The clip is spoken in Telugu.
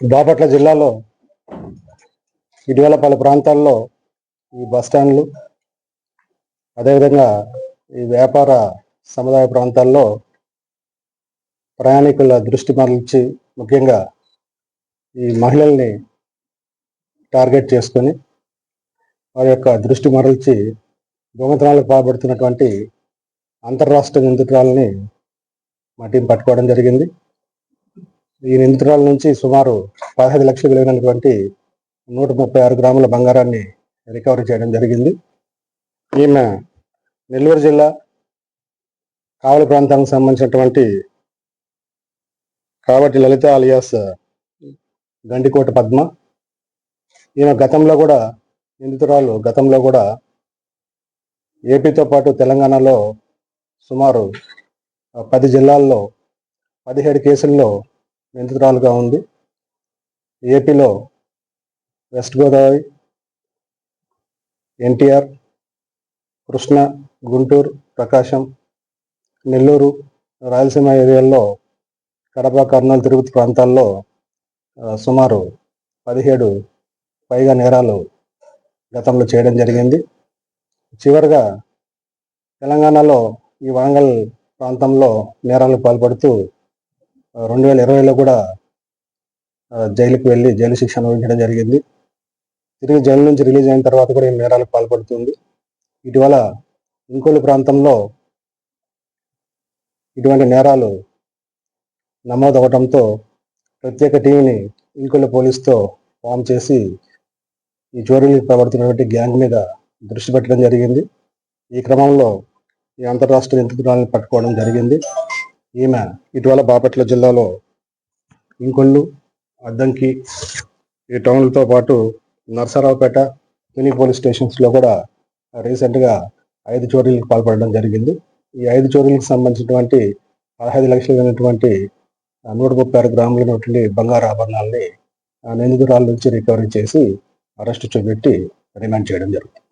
బాపట్ల జిల్లాలో ఇటీవల పలు ప్రాంతాల్లో ఈ బస్ స్టాండ్లు అదేవిధంగా ఈ వ్యాపార సముదాయ ప్రాంతాల్లో ప్రయాణికుల దృష్టి మరల్చి ముఖ్యంగా ఈ మహిళల్ని టార్గెట్ చేసుకొని వారి యొక్క దృష్టి మరల్చి దొంగతనాలకు పాల్పడుతున్నటువంటి అంతర్రాష్ట్ర నిందితురాలని మా టీం పట్టుకోవడం జరిగింది. ఈ నిందితురాల నుంచి సుమారు పదహైదు లక్షలు విలువైనటువంటి నూట ముప్పై ఆరు గ్రాముల బంగారాన్ని రికవరీ చేయడం జరిగింది. ఈమె నెల్లూరు జిల్లా కావలి ప్రాంతానికి సంబంధించినటువంటి కాబట్టి లలిత అలియాస్ గండికోట పద్మ. ఈమె గతంలో కూడా నిందితురాలు గతంలో కూడా ఏపీతో పాటు తెలంగాణలో సుమారు పది జిల్లాల్లో పదిహేడు కేసుల్లో నిందితురాలుగా ఉంది ఏపీలో వెస్ట్ గోదావరి ఎన్టీఆర్ కృష్ణ గుంటూరు ప్రకాశం నెల్లూరు రాయలసీమ ఏరియాల్లో కడప కర్నూలు తిరుపతి ప్రాంతాల్లో సుమారు పదిహేడు పైగా నేరాలు గతంలో చేయడం జరిగింది. చివరిగా తెలంగాణలో ఈ వరంగల్ ప్రాంతంలో నేరాలకు పాల్పడుతూ రెండు వేల ఇరవైలో కూడా జైలుకి వెళ్ళి జైలు శిక్ష అనుభవించడం జరిగింది. తిరిగి జైలు నుంచి రిలీజ్ అయిన తర్వాత కూడా ఈ నేరాలకు పాల్పడుతుంది. ఇటీవల ఇంకోలు ప్రాంతంలో ఇటువంటి నేరాలు నమోదవడంతో ప్రత్యేక టీంని ఇంకోలు పోలీస్తో ఫామ్ చేసి ఈ చోరీలకు ప్రవర్తున్నటువంటి గ్యాంగ్ మీద దృష్టి పెట్టడం జరిగింది. ఈ క్రమంలో ఈ అంతరాష్ట్ర నిందితురాలను పట్టుకోవడం జరిగింది. ఈమె ఇటీవల బాపట్ల జిల్లాలో ఇంకొల్లు అద్దంకి ఈ టౌన్లతో పాటు నర్సరావుపేట తుని పోలీస్ స్టేషన్స్లో కూడా రీసెంట్గా ఐదు చోరీలకు పాల్పడడం జరిగింది. ఈ ఐదు చోరీలకు సంబంధించినటువంటి పదహైదు లక్షలు అయినటువంటి నూట ముప్పై ఆరు గ్రాములైనటువంటి బంగారు ఆభరణాలని నిందితురాల నుంచి రికవరీ చేసి అరెస్టు చూపెట్టి రిమాండ్ చేయడం జరుగుతుంది.